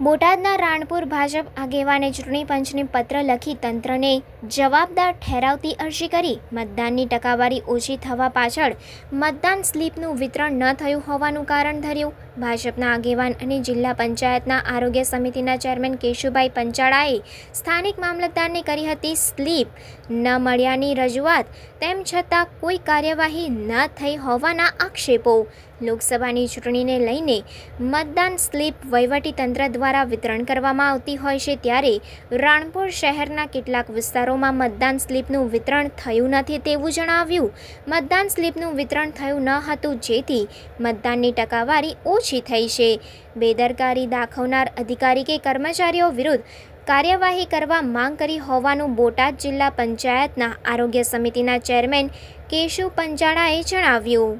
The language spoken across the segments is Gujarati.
બોટાદના રાણપુર ભાજપ આગેવાને ચૂંટણી પંચને પત્ર લખી તંત્રને જવાબદાર ઠેરાવતી અરજી કરી. મતદાનની ટકાવારી ઓછી થવા પાછળ મતદાન સ્લીપનું વિતરણ ન થયું હોવાનું કારણ ધર્યું. ભાજપના આગેવાન અને જિલ્લા પંચાયતના આરોગ્ય સમિતિના ચેરમેન કેશુભાઈ પંચાળાએ સ્થાનિક મામલતદારને કરી હતી સ્લીપ. ન મળ્યાની રજૂઆત, તેમ છતાં કોઈ કાર્યવાહી ન થઈ હોવાના આક્ષેપો. લોકસભાની ચૂંટણીને લઈને મતદાન સ્લીપ વહીવટીતંત્ર દ્વારા વિતરણ કરવામાં આવતી હોય છે ત્યારે રાણપુર શહેરના કેટલાક વિસ્તારોમાં મતદાન સ્લીપનું વિતરણ થયું નથી તેવું જણાવ્યું. મતદાન સ્લીપનું વિતરણ થયું ન હતું જેથી મતદાનની ટકાવારી ઓછી થઈ છે. બેદરકારી દાખવનાર અધિકારી કે કર્મચારીઓ વિરુદ્ધ કાર્યવાહી કરવા માંગ કરી હોવાનું બોટાદ જિલ્લા પંચાયતના આરોગ્ય સમિતિના ચેરમેન કેશુ પંચાળાએ જણાવ્યું.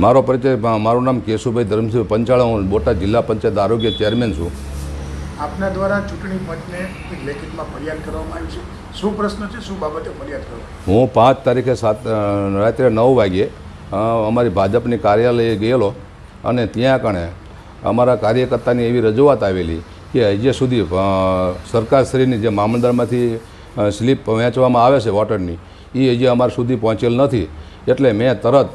મારો પરિચય મારું નામ કેશુભાઈ ધરમસિંહ પંચાળા. હું બોટાદ જિલ્લા પંચાયત આરોગ્ય ચેરમેન છું. આપના દ્વારા ચૂંટણી પંચને એક લેખિતમાં ફરિયાદ કરવામાં આવી છે. શું પ્રશ્ન છે? શું બાબતે ફરિયાદ કરો? હું પાંચ તારીખે સાત રાત્રે નવ વાગ્યે અમારી ભાજપની કાર્યાલયે ગયેલો. અને ત્યાં કણે અમારા કાર્યકર્તાની એવી રજૂઆત આવેલી કે હજી સુધી સરકારશ્રીની જે મામલદારમાંથી સ્લીપ વહેંચવામાં આવે છે વોટરની એ હજી અમારા સુધી પહોંચેલ નથી. એટલે મેં તરત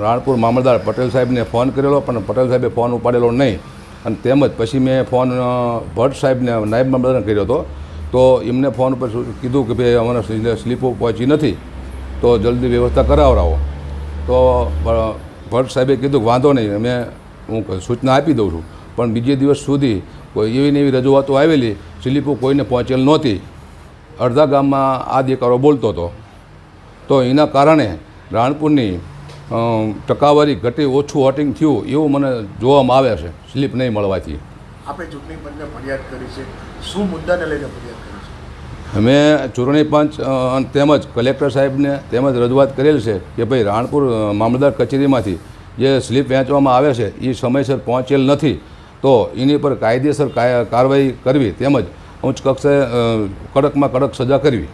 રાણપુર મામલદાર પટેલ સાહેબને ફોન કરેલો, પણ પટેલ સાહેબે ફોન ઉપાડેલો નહીં. અને તેમજ પછી મેં ફોન ભટ્ટ સાહેબને, નાયબ મામલદારને કર્યો હતો. તો એમને ફોન ઉપર શું કીધું કે ભાઈ, અમારા સ્લી- સ્લીપો પહોંચી નથી. તો જલ્દી વ્યવસ્થા કરાવડાવો તો ભટ્ટ સાહેબે કીધું વાંધો નહીં, અમે હું સૂચના આપી દઉં છું. પણ બીજે દિવસ સુધી કોઈ એવી ને એવી રજૂઆતો આવેલી, સ્લીપો કોઈને પહોંચેલ નહોતી. અડધા ગામમાં આ દેકારો બોલતો હતો. તો એના કારણે રાણપુરની ટકાવારી ઘટી ઓછું હોટિંગ થયું એવું મને જોવામાં આવે છે, સ્લીપ નહીં મળવાથી. આપણે ચૂંટણી પંચને ફરિયાદ કરી છે. શું મુદ્દાને લઈને ફરિયાદ કરી છે? અમે ચૂંટણી પંચ તેમજ કલેક્ટર સાહેબને તેમજ રજૂઆત કરેલ છે કે ભાઈ રાણપુર મામલદાર કચેરીમાંથી જે સ્લીપ વહેંચવામાં આવે છે એ સમયસર પહોંચેલ નથી. તો એની પર કાયદેસર કાય- કાર્યવાહી કરવી તેમજ ઉચ્ચ કક્ષાએ કડકમાં કડક સજા કરવી.